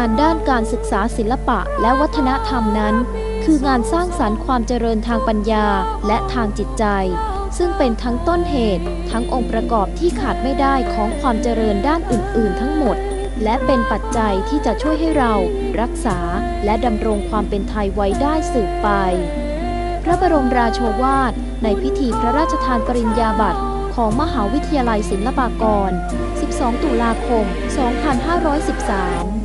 านด้านการศึกษาศิลปะและวัฒนธรรมนั้น คืองานสร้างสรรค์ความเจริญทางปัญญาและทางจิตใจ ซึ่งเป็นทั้งต้นเหตุ ทั้งองค์ประกอบที่ขาดไม่ได้ของความเจริญด้านอื่น ๆ ทั้งหมด และเป็นปัจจัยที่จะช่วยให้เรา รักษาและดำรงความเป็นไทยไว้ได้สืบไป พระบรมราโชวาท ในพิธีพระราชทานปริญญาบัตรของมหาวิทยาลัยศิลปากร 12 ตุลาคม 2513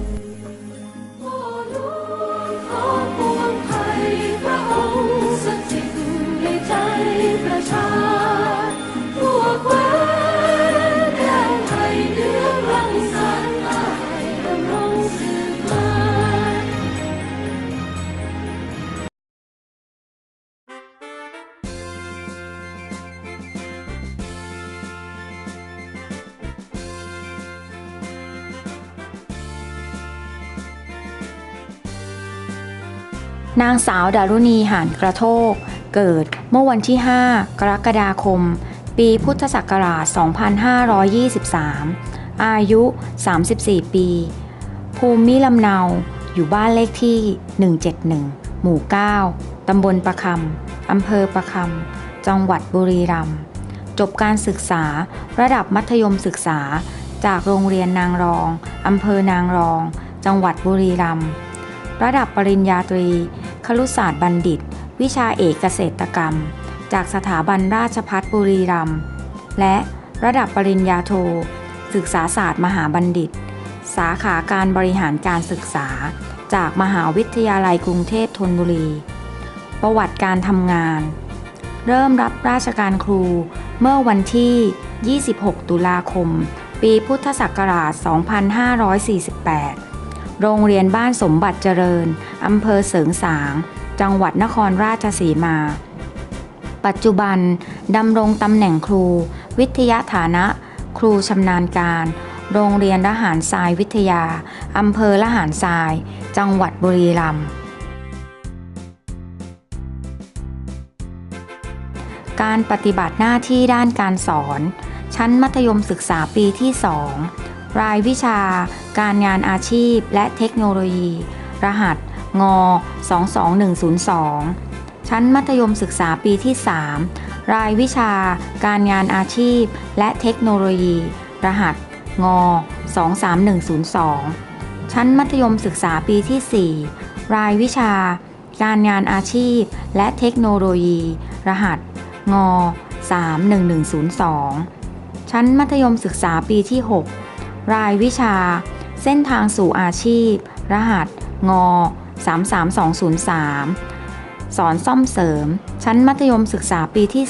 นางสาวดารุณีหานกระโทก เกิดเมื่อวันที่ 5 กรกฎาคม ปีพุทธศักราช 2523 อายุ 34 ปี ภูมิลำเนาอยู่บ้านเลขที่ 171 หมู่ 9 ตำบลประคำ อำเภอประคำ จังหวัดบุรีรัมย์ จบการศึกษาระดับมัธยมศึกษาจากโรงเรียนนางรอง อำเภอนางรอง จังหวัดบุรีรัมย์ ระดับปริญญาตรีครุศาสตร์บัณฑิต วิชาเอกเกษตรกรรม จากสถาบันราชภัฏบุรีรัมย์และระดับปริญญาโท ศึกษาศาสตร์มหาบัณฑิต สาขาการบริหารการศึกษา จากมหาวิทยาลัยกรุงเทพธนบุรี ประวัติการทำงาน เริ่มรับราชการครูเมื่อวันที่ 26 ตุลาคม ปีพุทธศักราช 2548 โรงเรียนบ้านสมบัติเจริญ อำเภอเสริงสาง จังหวัดนครราชสีมา ปัจจุบันดำรงตำแหน่งครู วิทยาฐานะ ครูชำนาญการ โรงเรียนละหารทรายวิทยาอำเภอละหารทราย จังหวัดบุรีรัมย์การปฏิบัติหน้าที่ด้านการสอน ชั้นมัธยมศึกษาปีที่ 2 รายวิชา การงานอาชีพ และเทคโนโลยี รหัส ง 22102 ชั้นมัธยมศึกษาปีที่ 3 รายวิชา การงานอาชีพ และเทคโนโลยี รหัส ง 23102 ชั้นมัธยมศึกษาปีที่ 4 รายวิชา การงานอาชีพ และเทคโนโลยี รหัส ง 31102 ชั้นมัธยมศึกษาปีที่ 6 รายวิชา เส้นทางสู่อาชีพ รหัส ง 33203 สอนซ่อมเสริม ชั้นมัธยมศึกษาปีที่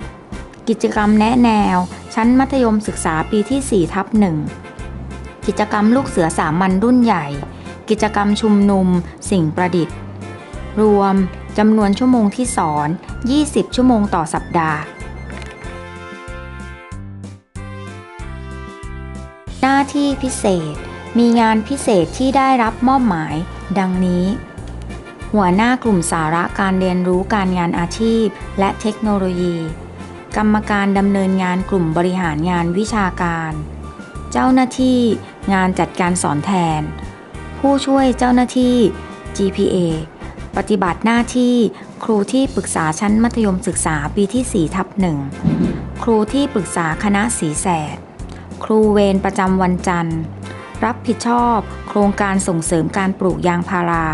2 กิจกรรมแนะแนว ชั้นมัธยมศึกษาปีที่4ทับ1กิจกรรมลูกเสือสามัญรุ่นใหญ่ กิจกรรมชุมนุม สิ่งประดิษฐ์ รวมจำนวนชั่วโมงที่สอน 20 ชั่วโมงต่อสัปดาห์ หน้าที่พิเศษ มีงานพิเศษที่ได้รับมอบหมาย ดังนี้ หัวหน้ากลุ่มสาระการเรียนรู้การงานอาชีพ และเทคโนโลยี กรรมการดำเนินงานกลุ่มบริหารงานวิชาการ เจ้าหน้าที่งานจัดการสอนแทน ผู้ช่วยเจ้าหน้าที่ GPA ปฏิบัติหน้าที่ครูที่ปรึกษาชั้นมัธยมศึกษาปีที่4ทับหนึ่งครูที่ปรึกษาคณะสีแสดครูเวรประจำวันจันทร์ รับผิดชอบ โครงการส่งเสริมการปลูกยางพารา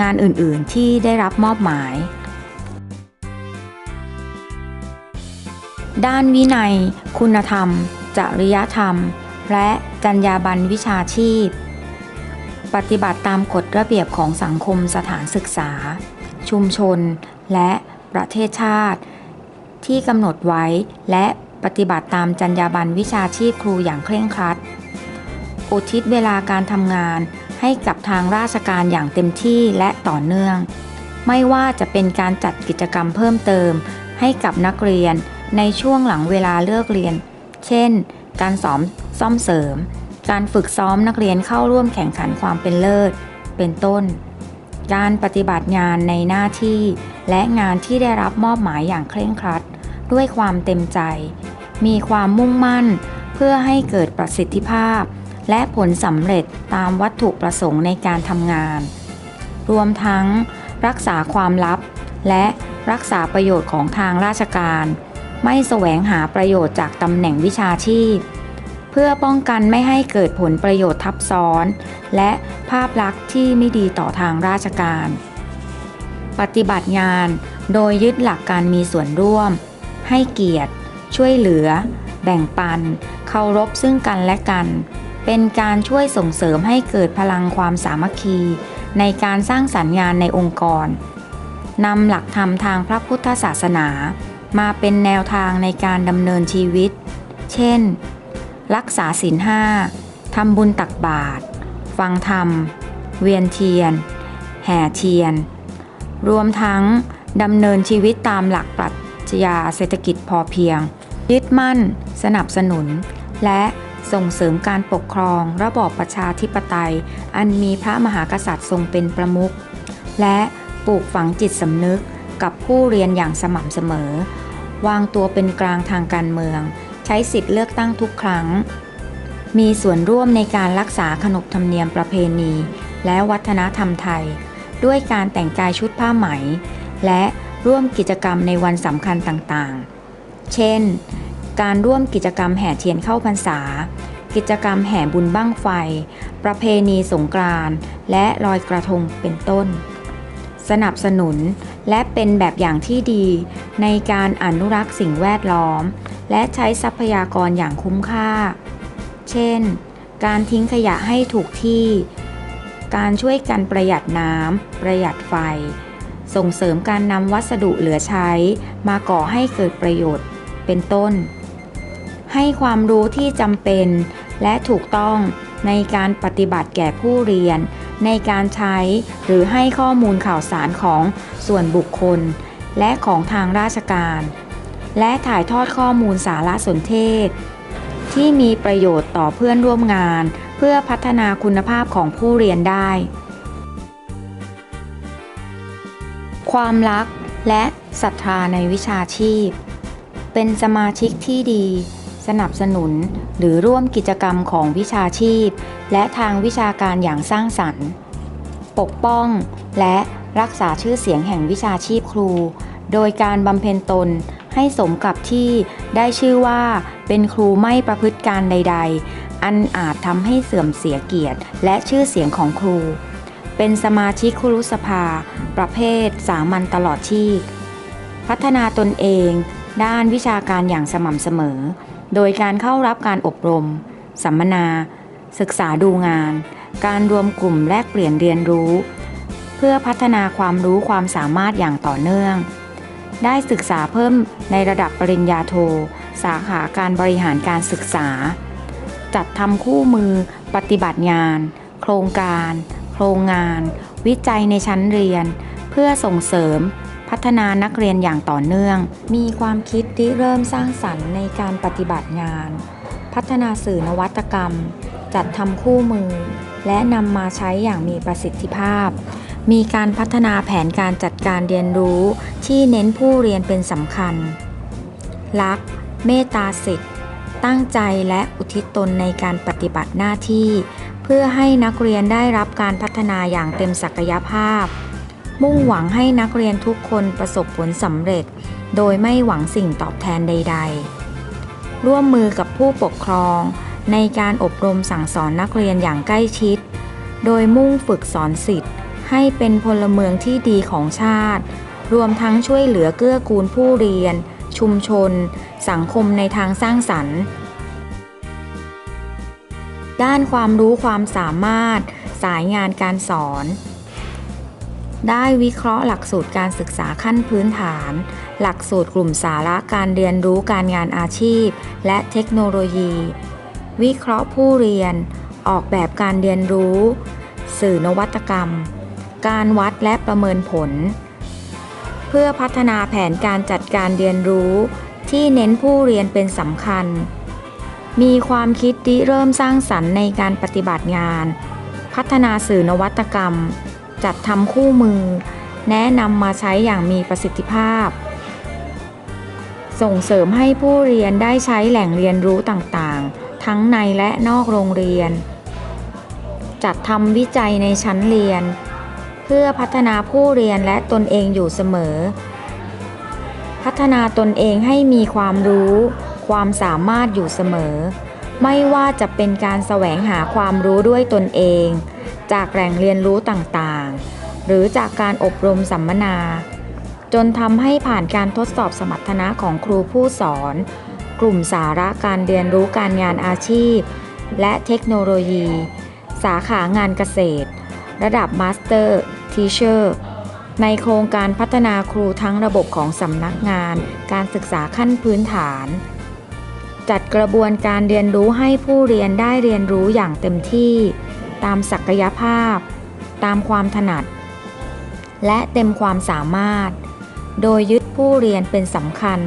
งานอื่น ๆ ที่ได้รับมอบหมาย ด้านวินัย คุณธรรม จริยธรรม และจรรยาบรรณวิชาชีพ ปฏิบัติตามกฎระเบียบของสังคมสถานศึกษา ชุมชน และประเทศชาติ ที่กำหนดไว้และปฏิบัติตามจรรยาบรรณวิชาชีพครูอย่างเคร่งครัด อุทิศเวลาการทำงาน ให้กับทางราชการอย่างเต็มที่และต่อเนื่อง ไม่ว่าจะเป็นการจัดกิจกรรมเพิ่มเติม ให้กับนักเรียนในช่วงหลังเวลาเลิกเรียน เช่น การสอนซ่อมเสริม การฝึกซ้อมนักเรียนเข้าร่วมแข่งขันความเป็นเลิศ เป็นต้น การปฏิบัติงานในหน้าที่ และงานที่ได้รับมอบหมายอย่างเคร่งครัด ด้วยความเต็มใจ มีความมุ่งมั่น เพื่อให้เกิดประสิทธิภาพ และผลสำเร็จตามวัตถุประสงค์ในการทำงาน รวมทั้งรักษาความลับ และรักษาประโยชน์ของทางราชการ ไม่แสวงหาประโยชน์จากตำแหน่งวิชาชีพ เพื่อป้องกันไม่ให้เกิดผลประโยชน์ทับซ้อน และภาพลักษณ์ที่ไม่ดีต่อทางราชการ ปฏิบัติงานโดยยึดหลักการมีส่วนร่วม ให้เกียรติ ช่วยเหลือ แบ่งปัน เคารพซึ่งกันและกัน เป็นการช่วยส่งเสริมให้เกิดพลังความสามัคคี ในการสร้างสรรค์งานในองค์กรนำหลักธรรมทางพระพุทธศาสนา มาเป็นแนวทางในการดำเนินชีวิต เช่น รักษาศีลห้าทำบุญตักบาตรฟังธรรม เวียนเทียน แห่เทียน รวมทั้งดำเนินชีวิตตามหลักปรัชญาเศรษฐกิจพอเพียง ยึดมั่น สนับสนุน และ ส่งเสริมการปกครอง ระบอบประชาธิปไตย อันมีพระมหากษัตริย์ทรงเป็นประมุขและปลูกฝังจิตสำนึกกับผู้เรียนอย่างสม่ำเสมอ วางตัวเป็นกลางทางการเมือง ใช้สิทธิ์เลือกตั้งทุกครั้ง มีส่วนร่วมในการรักษาขนบธรรมเนียมประเพณี และวัฒนธรรมไทย ด้วยการแต่งกายชุดผ้าไหม และร่วมกิจกรรมในวันสำคัญต่างๆ เช่น การร่วมกิจกรรมแห่เทียนเข้าพรรษา กิจกรรมแห่บุญบั้งไฟ ประเพณีสงกรานต์และลอยกระทงเป็นต้น สนับสนุนและเป็นแบบอย่างที่ดี ในการอนุรักษ์สิ่งแวดล้อม และใช้ทรัพยากรอย่างคุ้มค่า เช่น การทิ้งขยะให้ถูกที่ การช่วยกันประหยัดน้ำประหยัดไฟ ส่งเสริมการนำวัสดุเหลือใช้ มาก่อให้เกิดประโยชน์เป็นต้น ให้ความรู้ที่จำเป็น และถูกต้องในการปฏิบัติแก่ผู้เรียน ในการใช้หรือให้ข้อมูลข่าวสารของส่วนบุคคล และของทางราชการ และถ่ายทอดข้อมูลสารสนเทศ ที่มีประโยชน์ต่อเพื่อนร่วมงาน เพื่อพัฒนาคุณภาพของผู้เรียนได้ ความรักและศรัทธาในวิชาชีพ เป็นสมาชิกที่ดี สนับสนุน หรือร่วมกิจกรรมของวิชาชีพ และทางวิชาการอย่างสร้างสรรค์ ปกป้องและรักษาชื่อเสียงแห่งวิชาชีพครู โดยการบำเพ็ญตนให้สมกับที่ได้ชื่อว่าเป็นครูไม่ประพฤติการใด ๆ อันอาจทำให้เสื่อมเสียเกียรติ และชื่อเสียงของครู เป็นสมาชิกครุสภา ประเภทสามัญตลอดชีพ พัฒนาตนเอง ด้านวิชาการอย่างสม่ำเสมอ โดยการเข้ารับการอบรม สัมมนา ศึกษาดูงาน การรวมกลุ่มแลกเปลี่ยนเรียนรู้ เพื่อพัฒนาความรู้ความสามารถอย่างต่อเนื่อง ได้ศึกษาเพิ่มในระดับปริญญาโท สาขาการบริหารการศึกษา จัดทำคู่มือ ปฏิบัติงาน โครงการ โครงงาน วิจัยในชั้นเรียน เพื่อส่งเสริม พัฒนานักเรียนอย่างต่อเนื่อง มีความคิดที่เริ่มสร้างสรรค์ในการปฏิบัติงาน พัฒนาสื่อนวัตกรรม จัดทำคู่มือ และนำมาใช้อย่างมีประสิทธิภาพ มีการพัฒนาแผนการจัดการเรียนรู้ ที่เน้นผู้เรียนเป็นสำคัญ รัก เมตตาสิทธิ์ตั้งใจและอุทิศตนในการปฏิบัติหน้าที่ เพื่อให้นักเรียนได้รับการพัฒนาอย่างเต็มศักยภาพ มุ่งหวังให้นักเรียนทุกคนประสบผลสำเร็จ โดยไม่หวังสิ่งตอบแทนใด ๆ ร่วมมือกับผู้ปกครอง ในการอบรมสั่งสอนนักเรียนอย่างใกล้ชิด โดยมุ่งฝึกสอนสิทธิ์ ให้เป็นพลเมืองที่ดีของชาติ รวมทั้งช่วยเหลือเกื้อกูลผู้เรียน ชุมชน สังคมในทางสร้างสรรค์ ด้านความรู้ความสามารถ สายงานการสอน ได้วิเคราะห์หลักสูตรการศึกษาขั้นพื้นฐาน หลักสูตรกลุ่มสาระการเรียนรู้การงานอาชีพ และเทคโนโลยี วิเคราะห์ผู้เรียน ออกแบบการเรียนรู้ สื่อนวัตกรรม การวัดและประเมินผล เพื่อพัฒนาแผนการจัดการเรียนรู้ ที่เน้นผู้เรียนเป็นสำคัญ มีความคิดริเริ่มสร้างสรรค์ในการปฏิบัติงาน พัฒนาสื่อนวัตกรรม จัดทำคู่มือ แนะนำมาใช้อย่างมีประสิทธิภาพ ส่งเสริมให้ผู้เรียนได้ใช้แหล่งเรียนรู้ต่างๆ ทั้งในและนอกโรงเรียน จัดทำวิจัยในชั้นเรียน เพื่อพัฒนาผู้เรียนและตนเองอยู่เสมอ พัฒนาตนเองให้มีความรู้ ความสามารถอยู่เสมอ ไม่ว่าจะเป็นการแสวงหาความรู้ด้วยตนเอง จากแหล่งเรียนรู้ต่างๆ หรือจากการอบรมสัมมนา จนทำให้ผ่านการทดสอบสมรรถนะของครูผู้สอน กลุ่มสาระการเรียนรู้การงานอาชีพ และเทคโนโลยี สาขางานเกษตร ระดับมาสเตอร์ทีเชอร์ในโครงการพัฒนาครูทั้งระบบของสำนักงาน การศึกษาขั้นพื้นฐาน จัดกระบวนการเรียนรู้ให้ผู้เรียนได้เรียนรู้อย่างเต็มที่ ตามศักยภาพ ตามความถนัด และเต็มความสามารถ โดยยึดผู้เรียนเป็นสำคัญ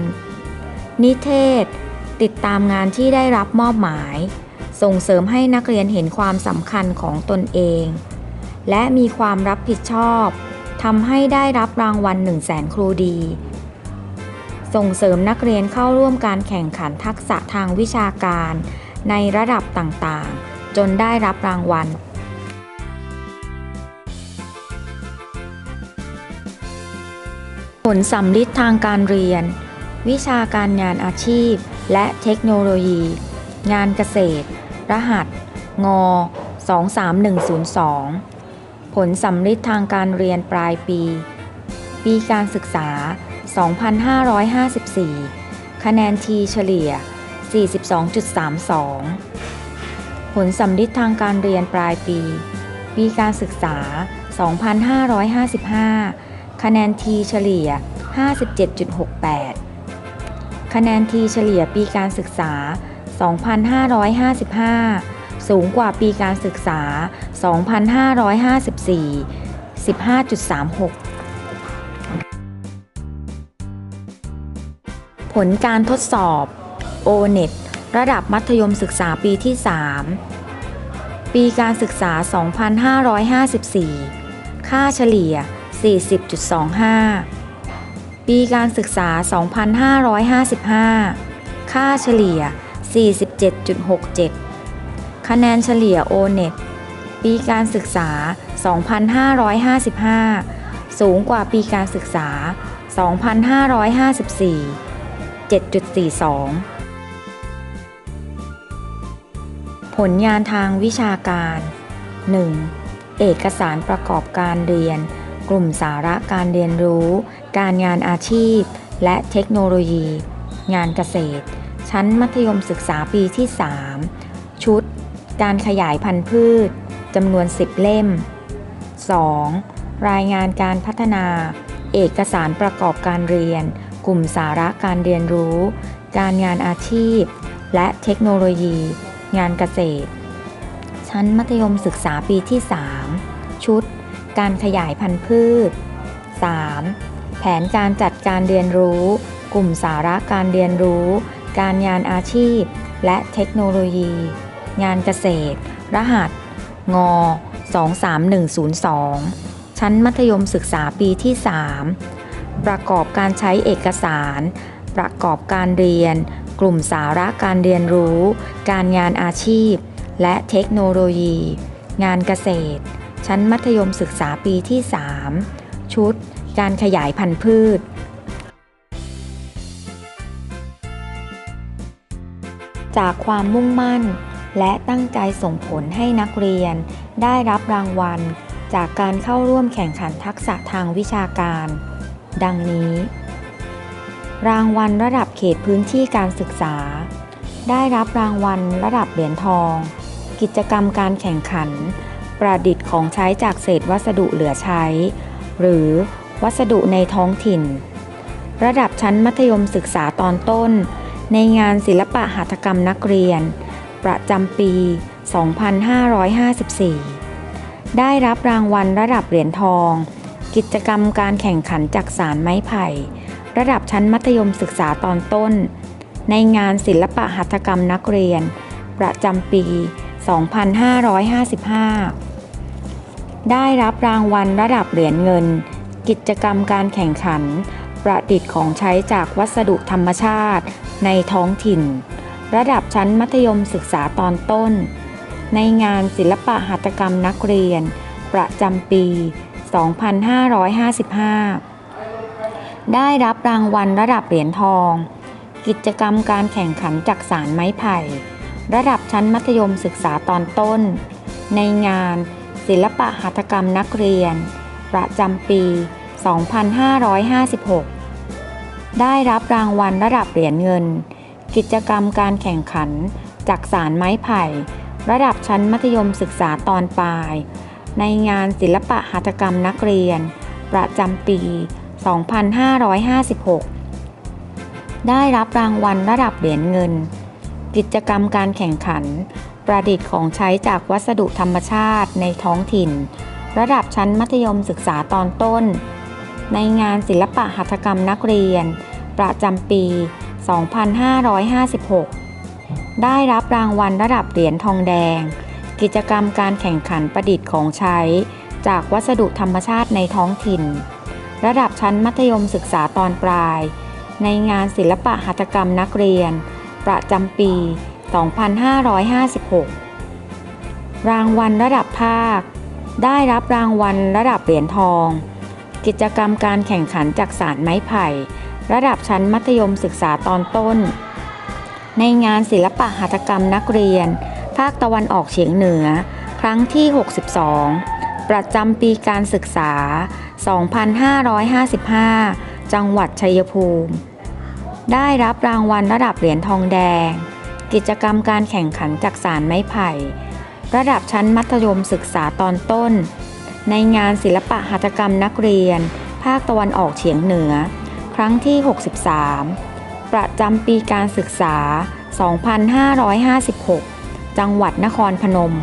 นิเทศ ติดตามงานที่ได้รับมอบหมาย ส่งเสริมให้นักเรียนเห็นความสำคัญของตนเอง และมีความรับผิดชอบทำให้ได้รับรางวัล1 0 0 0 0แสนครูดี ส่งเสริมนักเรียนเข้าร่วมการแข่งขันทักษะทางวิชาการในระดับต่างๆ จนได้รับรางวัล ผลสำลิดทางการเรียน วิชาการงานอาชีพ และเทคโนโลยี งานเกษตร รหัส ง 23102 ผลสำลิดทางการเรียนปลายปี ปีการศึกษา 2554 คะแนนทีเฉลี่ย 42.32 ผลสำลิดทางการเรียนปลายปี ปีการศึกษา 2555 คะแนนทีเฉลี่ย 57.68 คะแนนทีเฉลี่ยปีการศึกษา 2555 สูงกว่าปีการศึกษา 2554 15.36ผลการทดสอบ O-NET ระดับมัธยมศึกษาปีที่ 3 ปีการศึกษา 2554 ค่าเฉลี่ย 40.25 ปีการศึกษา 2555 ค่าเฉลี่ย 47.67 คะแนนเฉลี่ย O-NET ปีการศึกษา 2555 สูงกว่าปีการศึกษา 2554 7.42 ผลงานทางวิชาการ 1. เอกสารประกอบการเรียน กลุ่มสาระการเรียนรู้ การงานอาชีพ และเทคโนโลยี งานเกษตร ชั้นมัธยมศึกษาปีที่ 3 ชุด การขยายพันธุ์พืชจำนวน 10 เล่ม 2. รายงานการพัฒนา เอกสารประกอบการเรียน กลุ่มสาระการเรียนรู้ การงานอาชีพ และเทคโนโลยี งานเกษตร ชั้นมัธยมศึกษาปีที่ 3 ชุด การขยายพันธุ์พืช 3. แผนการจัดการเรียนรู้ กลุ่มสาระการเรียนรู้ การงานอาชีพ และเทคโนโลยี งานเกษตร รหัส ง 23102 ชั้นมัธยมศึกษาปีที่ 3 ประกอบการใช้เอกสาร ประกอบการเรียน กลุ่มสาระการเรียนรู้ การงานอาชีพ และเทคโนโลยี งานเกษตร ชั้นมัธยมศึกษาปีที่ 3 ชุด การขยายพันธุ์พืช จากความมุ่งมั่น และตั้งใจส่งผลให้นักเรียน ได้รับรางวัล จากการเข้าร่วมแข่งขันทักษะทางวิชาการ ดังนี้ รางวัลระดับเขตพื้นที่การศึกษา ได้รับรางวัลระดับเหรียญทอง กิจกรรมการแข่งขัน ประดิษฐ์ของใช้จากเศษวัสดุเหลือใช้ หรือวัสดุในท้องถิ่น ระดับชั้นมัธยมศึกษาตอนต้น ในงานศิลปะหัตถกรรมนักเรียน ประจำปี 2554 ได้รับรางวัลระดับเหรียญทอง กิจกรรมการแข่งขันจักสารไม้ไผ่ ระดับชั้นมัธยมศึกษาตอนต้น ในงานศิลปะหัตถกรรมนักเรียน ประจำปี 2555 ได้รับรางวัลระดับเหรียญเงิน กิจกรรมการแข่งขัน ประดิษฐ์ของใช้จากวัสดุธรรมชาติ ในท้องถิ่น ระดับชั้นมัธยมศึกษาตอนต้น ในงานศิลปะหัตถกรรมนักเรียน ประจำปี 2555 ได้รับรางวัลระดับเหรียญทอง กิจกรรมการแข่งขันจักสารไม้ไผ่ ระดับชั้นมัธยมศึกษาตอนต้น ในงาน ศิลปะหัตถกรรมนักเรียน ประจำปี 2556 ได้รับรางวัลระดับเหรียญเงิน กิจกรรมการแข่งขันจักสารไม้ไผ่ ระดับชั้นมัธยมศึกษาตอนปลาย ในงานศิลปะหัตถกรรมนักเรียน ประจำปี 2556 2,556 ได้รับรางวัลระดับเหรียญเงิน กิจกรรมการแข่งขัน ประดิษฐ์ของใช้จากวัสดุธรรมชาติในท้องถิ่น ระดับชั้นมัธยมศึกษาตอนต้น ในงานศิลปะหัตถกรรมนักเรียน ประจำปี 2556 ได้รับรางวัลระดับเหรียญทองแดง กิจกรรมการแข่งขันประดิษฐ์ของใช้จากวัสดุธรรมชาติในท้องถิ่น ระดับชั้นมัธยมศึกษาตอนปลาย ในงานศิลปะหัตถกรรมนักเรียน ประจำปี 2556 รางวัลระดับภาค ได้รับรางวัลระดับเหรียญทอง กิจกรรมการแข่งขันจากสารไม้ไผ่ ระดับชั้นมัธยมศึกษาตอนต้น ในงานศิลปะหัตถกรรมนักเรียน ภาคตะวันออกเฉียงเหนือ ครั้งที่ 62 ประจำปีการศึกษา 2555 จังหวัดชัยภูมิ ได้รับรางวัลระดับเหรียญทองแดง กิจกรรมการแข่งขันจากสารไม้ไผ่ ระดับชั้นมัธยมศึกษาตอนต้น ในงานศิลปะหัตถกรรมนักเรียน ภาคตะวันออกเฉียงเหนือ ครั้งที่ 63 ประจำปีการศึกษา 2556 จังหวัดนครพนม